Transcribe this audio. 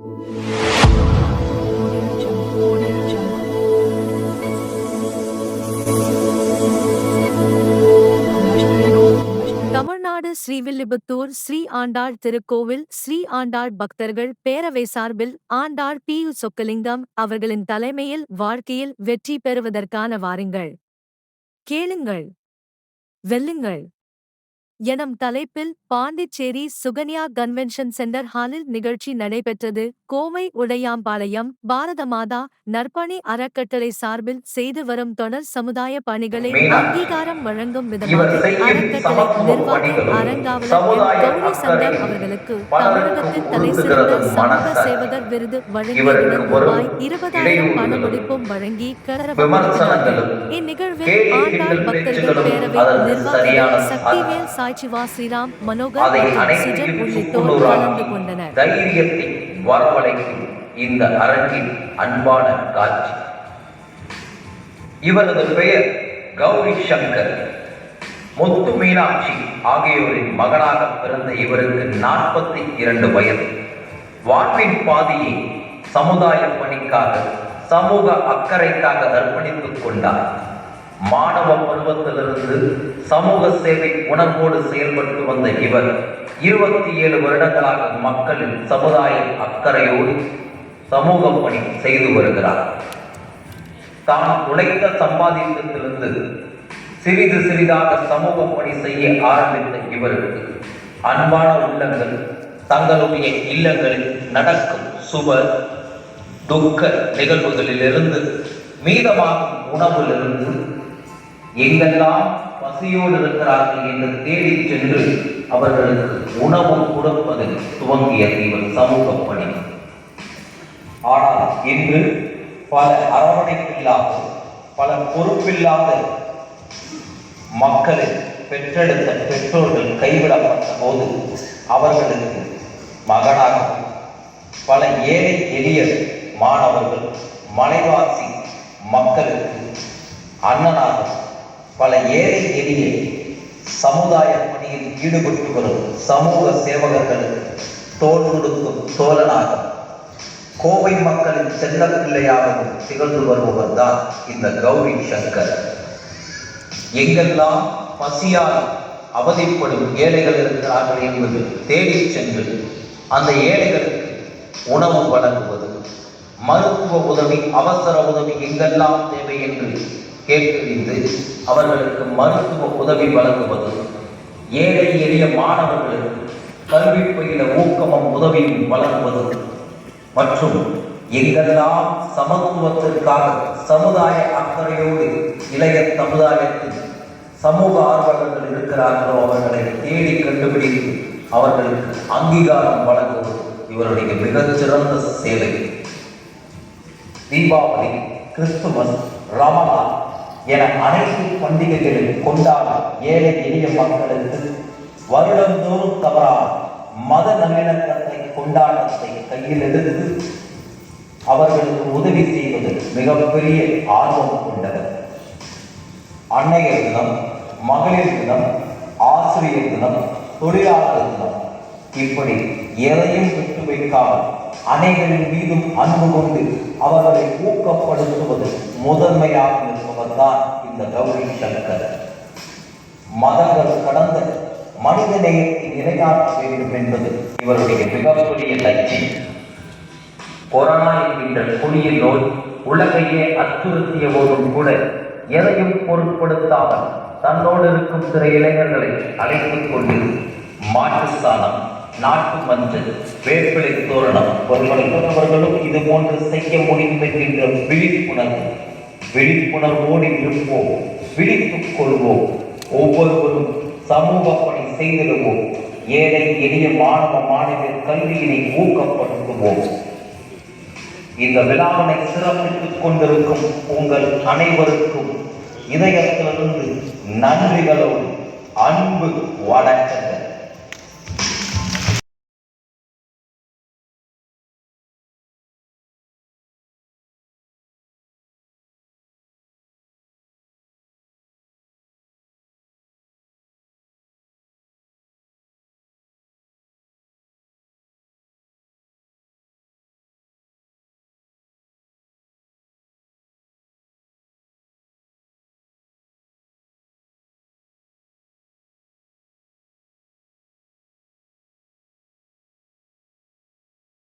தமிழ்நாடு ஸ்ரீவில்லிபுத்தூர் ஸ்ரீ ஆண்டாள் திருக்கோவில் ஸ்ரீ ஆண்டாள் பக்தர்கள் பேரவை சார்பில் ஆண்டாள் பி யு சொக்கலிங்கம் அவர்களின் தலைமையில் வாழ்க்கையில் வெற்றி பெறுவதற்கான வாருங்கள். கேளுங்கள். வெல்லுங்கள். எனும் தலைப்பில் பாண்டிச்சேரி சுகன்யா கன்வென்ஷன் சென்டர் ஹாலில் நிகழ்ச்சி நடைபெற்றது கோவை உடையாம்பாளையம் பாரத மாதா நற்பணி அறக்கட்டளை சார்பில் செய்து வரும் தொடர் சமுதாய பணிகளை. அங்கீகாரம் வழங்கும் விதமாக அறக்கட்டளை நிர்வாகி கௌரி அக்கறையும் அவர்களுக்கு தமிழகத்தின் தலை சிறந்த சமூக. சேவகர் விருது வழங்கியதுடன் ரூபாய் இருபதாயிரம் பண இடையூறுகளும் முடிப்பும் வழங்கி கரவப்படுத்தினார்கள் விமர்சனங்களும் இந்நிகழ்வில் ஆண்டாள் பக்தர்கள் பேரவை நிர்வாகிகள் சக்திவேல் சாய்ச்சிவா ஸ்ரீராம் மனோகர் மற்றும் சுஜன் உள்ளிட்டோர் கலந்து கொண்டனர் தைரியத்தை வரவழைக்கும் இந்த அரங்கின் அன்பான காட்சி. இவரது பெயர் கௌரி சங்கர். முத்து மீனாட்சி ஆகியோரின் மகனாக பிறந்த இவருக்கு நாற்பத்தி இரண்டு வயது. வாழ்வின் பாதியை சமுதாய பணிக்காக சமூக அக்கறைக்காக அர்ப்பணித்துக் கொண்டார். மாணவ பருவத்திலிருந்து சமூக சேவை உணர்வோடு செயல்பட்டு வந்த இவர் இருபத்தி ஏழு வருடங்களாக மக்களின் சமுதாய அக்கறையோடு சமூக பணி செய்து வருகிறார். தான் உழைத்த சம்பாதித்தத்திலிருந்து சிறிது சிறிதாக சமூக பணி செய்ய ஆரம்பித்த இவருக்கு அன்பான உள்ளங்கள் தங்களுடைய இல்லங்களில் நடக்கும் சுப துக்க நிகழ்வுகளிலிருந்து மீதமாகும் உணவிலிருந்து எங்கெல்லாம் பசியோடு இருக்கிறார்கள் என்று தேடிச் சென்று அவர்களுக்கு உணவு கொடுப்பது துவங்கிய இவர் சமூக பணி. ஆனால் இன்று பல அரவணைப்பில்லாத பல பொறுப்பில்லாத மக்களை பெற்றெடுத்த பெற்றோர்கள் கைவிடப்பட்ட போது அவர்களுக்கு மகனாக பல ஏழை எளிய மாணவர்கள் மலைவாசி மக்களுக்கு அண்ணனாக பல ஏழை எளிய சமுதாய பணியில் ஈடுபட்டு வரும் சமூக சேவகர்களுக்கு தோல் கொடுக்கும் தோழனாக கோவை மக்களின் செல்ல பிள்ளையாகவும் திகழ்ந்து வருபவர் தான் இந்த கௌரி சங்கர். எங்கெல்லாம் பசியால் அவதிப்படும் ஏழைகள் இருக்கிறார்கள் என்பது தேடி சென்று அந்த ஏழைகளுக்கு உணவு வழங்குவது மருத்துவ உதவி அவசர உதவி எங்கெல்லாம் தேவை என்று கேட்டறிந்து அவர்களுக்கு மருத்துவ உதவி வழங்குவது ஏழை எளிய மாணவர்களுக்கு கல்வி பயில ஊக்கமும் உதவியும் வழங்குவது மற்றும் எங்கெல்லாம் சமத்துவத்திற்காக சமுதாய அக்கறையோடு இளைய சமுதாயத்தில் சமூக ஆர்வலர்கள் இருக்கிறார்களோ அவர்களை தேடி கண்டுபிடித்து அவர்களுக்கு அங்கீகாரம் வழங்குவது இவருடைய மிகச்சிறந்த சேவை. தீபாவளி கிறிஸ்துமஸ் ரமலான் என அனைத்து பண்டிகைகளில் கொண்டாட ஏழை எளிய மக்களுக்கு வருடந்தோறும் தவறால் மத நல்லிணக்கத்தை கொண்டாட்டத்தை கையில் எடுத்து அவர்களுக்கு உதவி செய்வது மிகப்பெரிய ஆர்வம் கொண்டவர். அன்னையர் தினம் மகளிர் தினம் ஆசிரியர் தினம் தொழிலாளர் தினம். இப்படி எதையும் விட்டு வைக்காமல் அனைவரின் மீதும் அன்பு கொண்டு அவர்களை ஊக்கப்படுத்துவது முதன்மையாக இருப்பவர் தான் இந்த கௌரி சங்கர். மதங்கள் கடந்த மனித நேயத்தை நிலைநாட்ட வேண்டும் என்பது இவருடைய மிகப்பெரிய லட்சியம் கொரோனா என்கின்ற கொடிய நோய் உலகையே அச்சுறுத்திய போதும் கூட எதையும் பொருட்படுத்தாமல் தன்னோடு இருக்கும் சில இளைஞர்களை அழைத்துக் கொண்டு மாட்டு நாட்டு மஞ்சள் வேப்பிலை தோரணம். அவர்களும் இது போன்று செய்ய முடியும் என்கின்ற விழிப்புணர்வு. விழிப்புணர்வோடு இருப்போம். விழித்துக் கொள்வோம். ஒவ்வொருவரும் சமூக பணி செய்திடுவோம். ஏழை எளிய மாணவ மாணவர் கல்வியினை ஊக்கப்படுத்துவோம். இந்த விழாவினை சிறப்பித்துக் கொண்டிருக்கும் உங்கள் அனைவருக்கும் இதயத்திலிருந்து நன்றிகளோடு அன்பு வணக்கங்கள்.